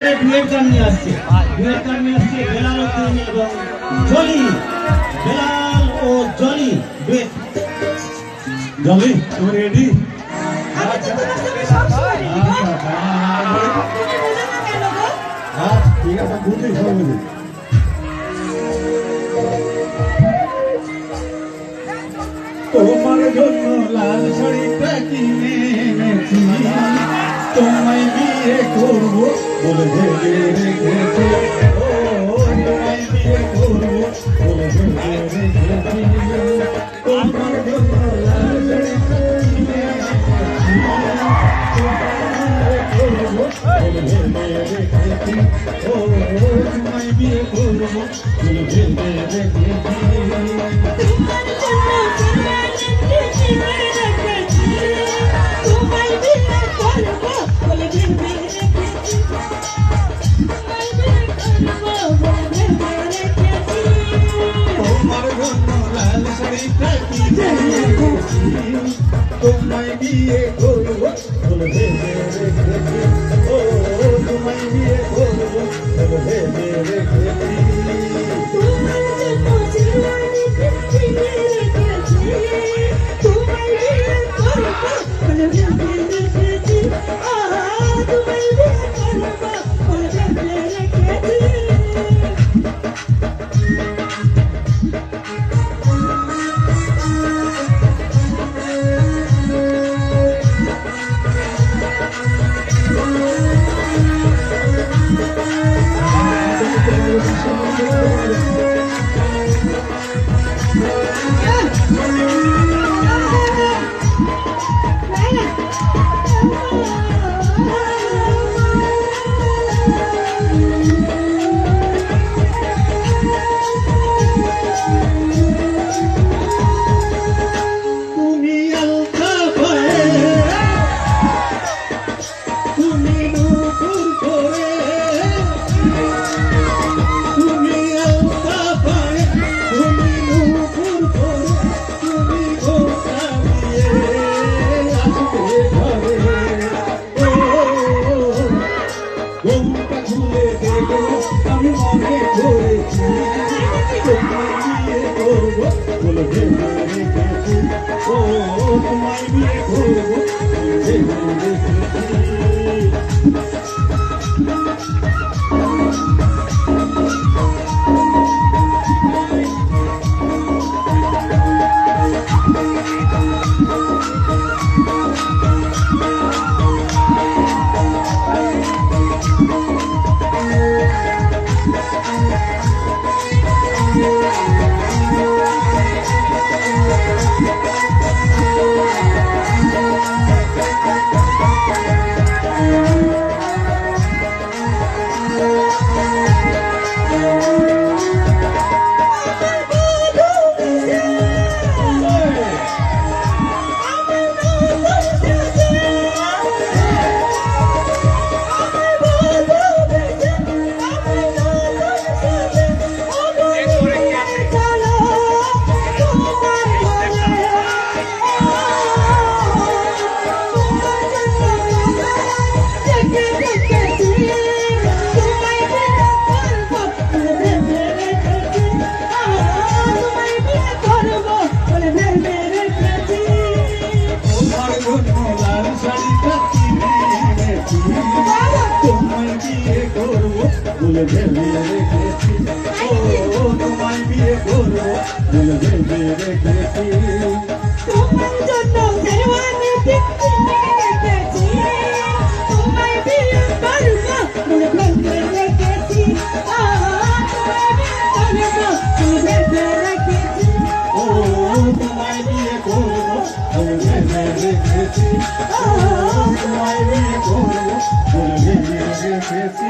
Duet গান নিয়ে আসছে। ডুয়েট গান নিয়ে আসছে বেলাল উদ্দিন এবং জলি। বেলাল ও জলি। ডুয়েট জলি তুমি রেডি তোমার সঙ্গে সবসময় ready গো। তুমি বোঝো না কেন গো? ঠিক আছে বুঝলি সব বুঝলি তোমার জন্য লাল শাড়িটা কিনে এনেছি। তোমায় বিয়ে করব বলে ভেবে রেখেছি তোমায় বিয়ে করব বলে ভেবে রেখেছি তোমার জন্য এনেছি তোমায় বিয়ে করব বলে ভেবে রেখেছি তোমায় বিয়ে করব বলে ভেবে রেখেছি ও তোমায় বিয়ে করব বলে ভেবে রেখেছি তোমার জন্য ছেলেকে চিনে তুমি করব বলে ভেবে বলে ভেবে রেখেছি ও তোমায় বিয়ে করব বলে ভেবে রেখেছি তোমার জন্য শেরওয়ানি কিনে রেখেছি তোমায় বিয়ে করব বলে ভেবে রেখেছি